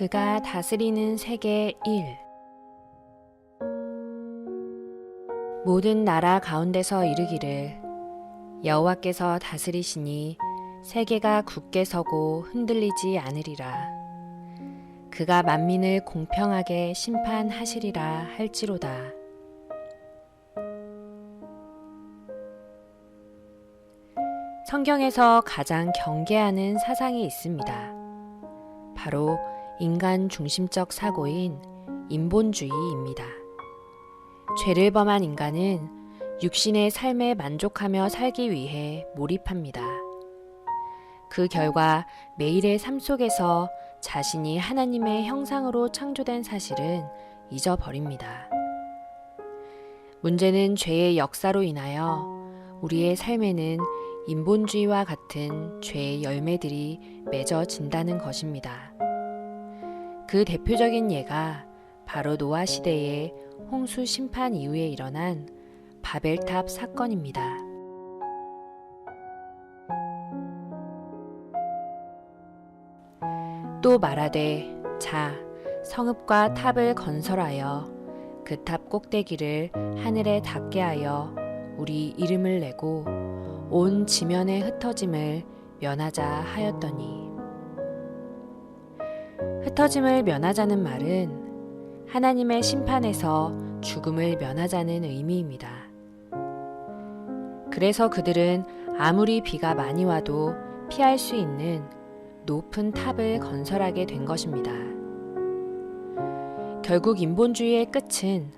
그가 다스리는 세계 1 모든 나라 가운데서 이르기를 여호와께서 다스리시니 세계가 굳게 서고 흔들리지 않으리라. 그가 만민을 공평하게 심판하시리라 할지로다. 성경에서 가장 경계하는 사상이 있습니다. 바로 인간 중심적 사고인 인본주의입니다. 죄를 범한 인간은 육신의 삶에 만족하며 살기 위해 몰입합니다. 그 결과 매일의 삶 속에서 자신이 하나님의 형상으로 창조된 사실은 잊어버립니다. 문제는 죄의 역사로 인하여 우리의 삶에는 인본주의와 같은 죄의 열매들이 맺어진다는 것입니다. 그 대표적인 예가 바로 노아 시대의 홍수 심판 이후에 일어난 바벨탑 사건입니다. 또 말하되 자 성읍과 탑을 건설하여 그 탑 꼭대기를 하늘에 닿게 하여 우리 이름을 내고 온 지면의 흩어짐을 면하자 하였더니 흩어짐을 면하자는 말은 하나님의 심판에서 죽음을 면하자는 의미입니다. 그래서 그들은 아무리 비가 많이 와도 피할 수 있는 높은 탑을 건설하게 된 것입니다. 결국 인본주의의 끝은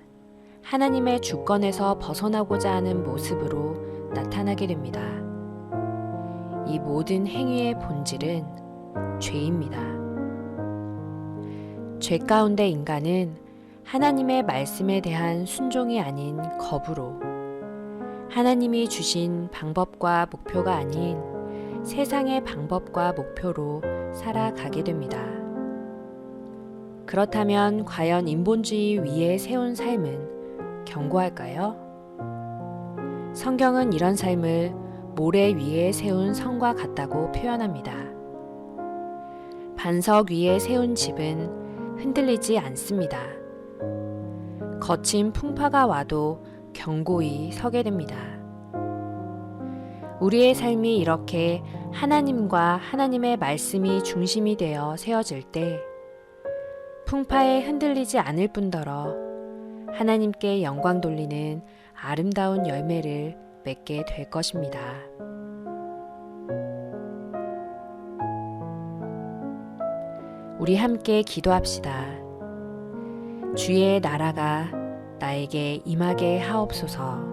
하나님의 주권에서 벗어나고자 하는 모습으로 나타나게 됩니다. 이 모든 행위의 본질은 죄입니다. 죄 가운데 인간은 하나님의 말씀에 대한 순종이 아닌 거부로 하나님이 주신 방법과 목표가 아닌 세상의 방법과 목표로 살아가게 됩니다. 그렇다면 과연 인본주의 위에 세운 삶은 견고할까요? 성경은 이런 삶을 모래 위에 세운 성과 같다고 표현합니다. 반석 위에 세운 집은 흔들리지 않습니다. 거친 풍파가 와도 견고히 서게 됩니다. 우리의 삶이 이렇게 하나님과 하나님의 말씀이 중심이 되어 세워질 때 풍파에 흔들리지 않을 뿐더러 하나님께 영광 돌리는 아름다운 열매를 맺게 될 것입니다. 우리 함께 기도합시다. 주의 나라가 나에게 임하게 하옵소서.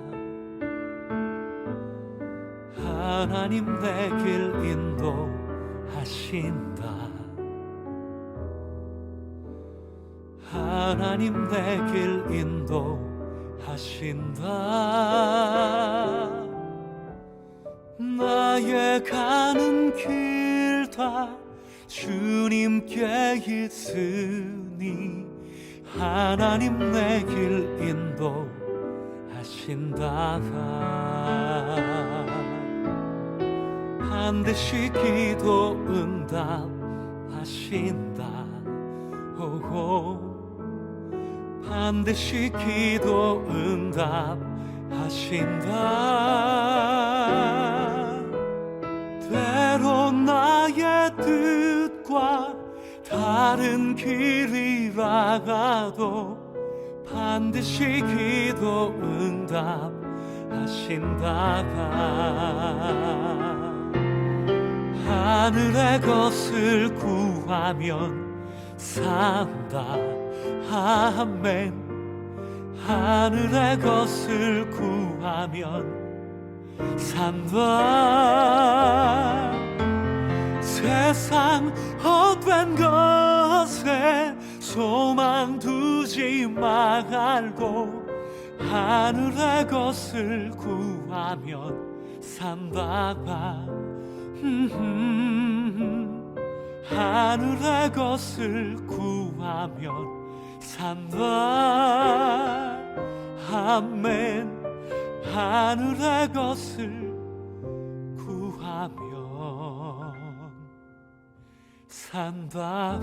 하나님 내 길 인도하신다. 하나님 내 길 인도하신다. 나의 가는 길 다 주님께 있으니 하나님 내 길 인도하신다. 반드시 기도 응답하신다. 오호. 반드시 기도 응답하신다. 때로 나의 뜻과 다른 길이라 가도 반드시 기도 응답하신다가 하늘의 것을 구하면 산다. 아멘. 하늘의 것을 구하면 산다. 세상 헛된 것에 소망 두지 말고 하늘의 것을 구하면 산다가 음, 하늘의 것을 구하면 산다. 아멘. 하늘의 것을 구하면 산다